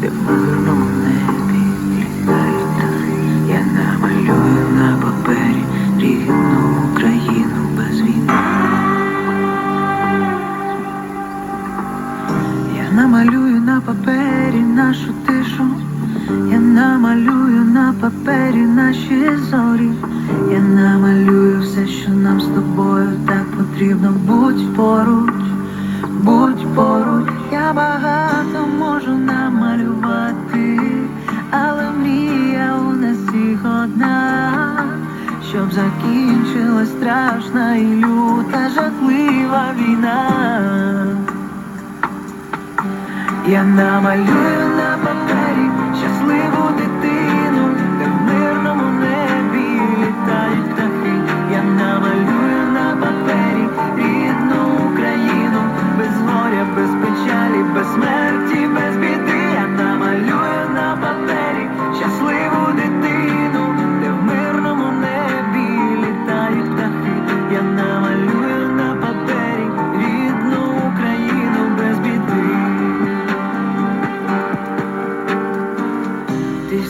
де в мирному небі літають. Я намалюю на папері рідну Україну без війни. Я намалюю на папері нашу тишу. Я намалюю на папері наші зорі. Я намалюю все, що нам з тобою так потрібно. Будь поруч, будь поруч. Я багато можу намалювати, але мрія у нас всіх одна, щоб закінчилась страшна і люта жахлива війна. Я намалюю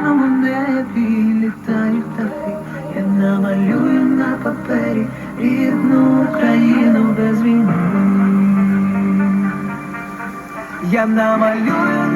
В мирному небі літають птахи. Я намалюю на папері рідну Україну без війни. Я намалюю